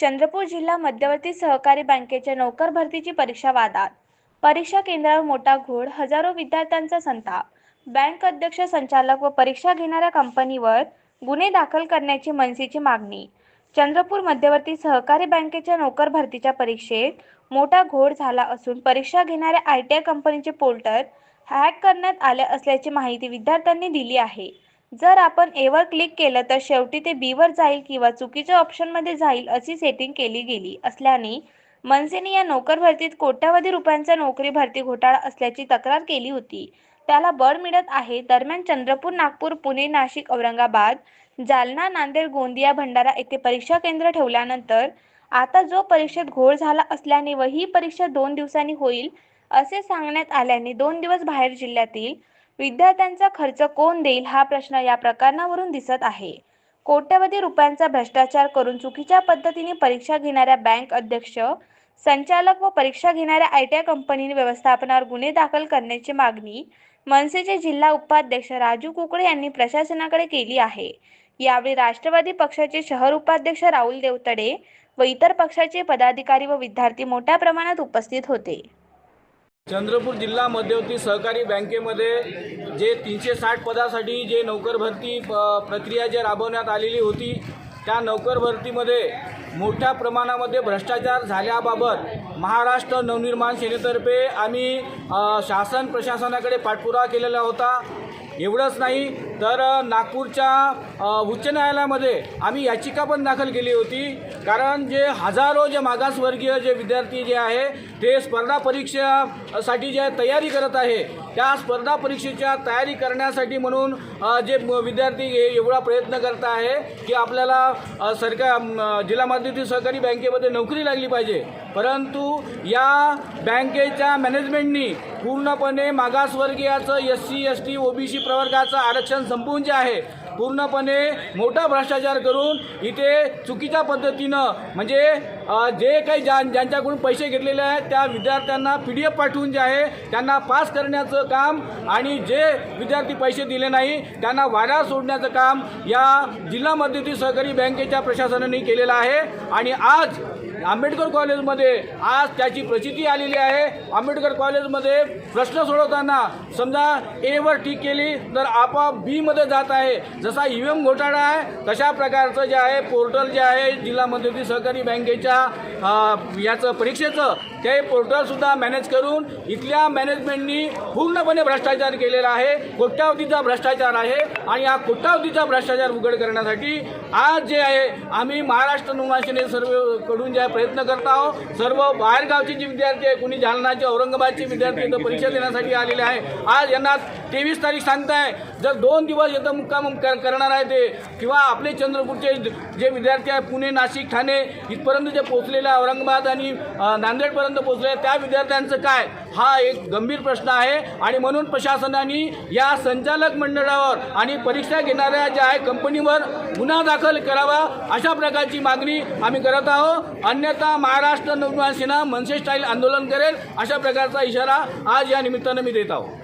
चंद्रपूर जिल्हा मध्यवर्ती सहकारी बँकेच्या नोकर भरतीची परीक्षा वादात. परीक्षा केंद्रावर मोठा घोळ हजारो विद्यार्थ्यांचा संताप. बँक अध्यक्ष संचालक व परीक्षा घेणाऱ्या कंपनीवर गुन्हे दाखल करण्याची मनसेची मागणी. चंद्रपूर मध्यवर्ती सहकारी बँकेच्या नोकर भरतीच्या परीक्षेत मोठा घोळ झाला असून परीक्षा घेणाऱ्या आय टी आय कंपनीचे पोर्टल हॅक करण्यात आले असल्याची माहिती विद्यार्थ्यांनी दिली आहे. जर आपण एवर क्लिक केलं तर शेवटी ते बीवर जाईल किंवा चुकीच्या ऑप्शनमध्ये जाईल अशी सेटिंग केली गेली असल्याने मनसेने या नोकर भरतीत कोट्यवधी रुपयांचा नोकरी भरती घोटाळा असल्याची तक्रार केली होती. त्याला बळ मिळत आहे. दरम्यान चंद्रपूर नागपूर पुणे नाशिक औरंगाबाद जालना नांदेड गोंदिया भंडारा येथे परीक्षा केंद्र ठेवल्यानंतर आता जो परीक्षेत घोळ झाला असल्याने व ही परीक्षा दोन दिवसांनी होईल असे सांगण्यात आल्याने दोन दिवस बाहेर जिल्ह्यातील विद्यार्थ्यांचा खर्च कोण देईल हा प्रश्न या प्रकरणावरून दिसत आहे. कोट्यवधी रुपयांचा भ्रष्टाचार करून चुकीच्या पद्धतीने परीक्षा घेणाऱ्या बँक अध्यक्ष संचालक व परीक्षा घेणाऱ्या आय टी आय कंपनीने व्यवस्थापनावर गुन्हे दाखल करण्याची मागणी मनसेचे जिल्हा उपाध्यक्ष राजू कुकडे यांनी प्रशासनाकडे केली आहे. यावेळी राष्ट्रवादी पक्षाचे शहर उपाध्यक्ष राहुल देवतडे व इतर पक्षाचे पदाधिकारी व विद्यार्थी मोठ्या प्रमाणात उपस्थित होते. चंद्रपूर जिल्हा मध्यवर्ती सहकारी बँकेमध्ये जे तीनशे साठ पदासाठी जे नोकर भरती प- प्रक्रिया जे राबवण्यात आलेली होती त्या नोकर भरतीमध्ये मोठ्या प्रमाणामध्ये भ्रष्टाचार झाल्याबाबत महाराष्ट्र नवनिर्माण सेनेतर्फे आम्ही शासन प्रशासनाकडे पाठपुरावा केलेला होता. एवढंच नाही तर नागपूरच्या उच्च न्यायालयामध्ये आम्ही याचिका पण दाखल केली होती. कारण जे हजारो जे मागासवर्गीय जे विद्यार्थी जे आहे ते स्पर्धा परीक्षेसाठी जे तयारी करत आहे त्या स्पर्धा परीक्षेच्या तयारी करण्यासाठी म्हणून जे विद्यार्थी हे एवढा प्रयत्न करत आहे की आपल्याला सरकार जिल्हा मध्यवर्ती सहकारी बँकेमध्ये नोकरी लागली पाहिजे. परंतु या बँकेच्या मॅनेजमेंटनी पूर्णपणे मागासवर्गीयाचं S C S T O B C प्रवर्गाचं आरक्षण संपवून जे आहे पूर्णपणे मोठा भ्रष्टाचार करून इथे चुकीच्या पद्धतीनं म्हणजे जे काही ज्या ज्यांच्याकडून पैसे घेतलेले आहेत त्या विद्यार्थ्यांना पी डी एफ पाठवून जे आहे त्यांना पास करण्याचं काम आणि जे विद्यार्थी पैसे दिले नाही त्यांना वाऱ्या सोडण्याचं काम या जिल्हा मध्यवर्ती सहकारी बँकेच्या प्रशासनाने केलेलं आहे. आणि आज आंबेडकर कॉलेजमध्ये आज त्याची प्रचिती आलेली आहे. आंबेडकर कॉलेजमध्ये प्रश्न सोडवताना समजा एवर ठीक केली तर आपोआप बीमध्ये जात आहे. जसा ई एम घोटाळा आहे तशा प्रकारचं जे आहे पोर्टल जे आहे जिल्हा मध्यवर्ती सहकारी बँकेच्या याचं परीक्षेचं ते पोर्टलसुद्धा मॅनेज करून इथल्या मॅनेजमेंटनी पूर्णपणे भ्रष्टाचार केलेला आहे. कोट्यावधीचा भ्रष्टाचार आहे आणि या कोट्यावधीचा भ्रष्टाचार उघड करण्यासाठी आज जे आहे आम्ही महाराष्ट्र नुमाशिने सर्वकडून जे प्रयत्न करत आहोत. सर्व बाहेरगावचे जे विद्यार्थी आहे कुणी जालनाचे औरंगाबादचे विद्यार्थी इथं परीक्षा देण्यासाठी आलेले आहे आज यांना तेवीस तारीख सांगताय. जर दोन दिवस इथं मुक्काम कर करणार आहे ते किंवा आपले चंद्रपूरचे जे विद्यार्थी आहे पुणे नाशिक ठाणे इथपर्यंत जे पोहोचलेले आहे औरंगाबाद आणि नांदेडपर्यंत पोहोचले आहे, त्या विद्यार्थ्यांचं काय? हा एक गंभीर प्रश्न आहे. आणि म्हणून प्रशासनाने या संचालक मंडळावर आणि परीक्षा घेणाऱ्या ज्या आहे कंपनीवर गुन्हा दाखल करावा अशा प्रकारची मागणी आम्ही करत आहोत. अन्यथा महाराष्ट्र नवनिर्माण सेना मनसे स्टाईल आंदोलन करेल अशा प्रकारचा इशारा आज या निमित्तानं मी देत आहोत.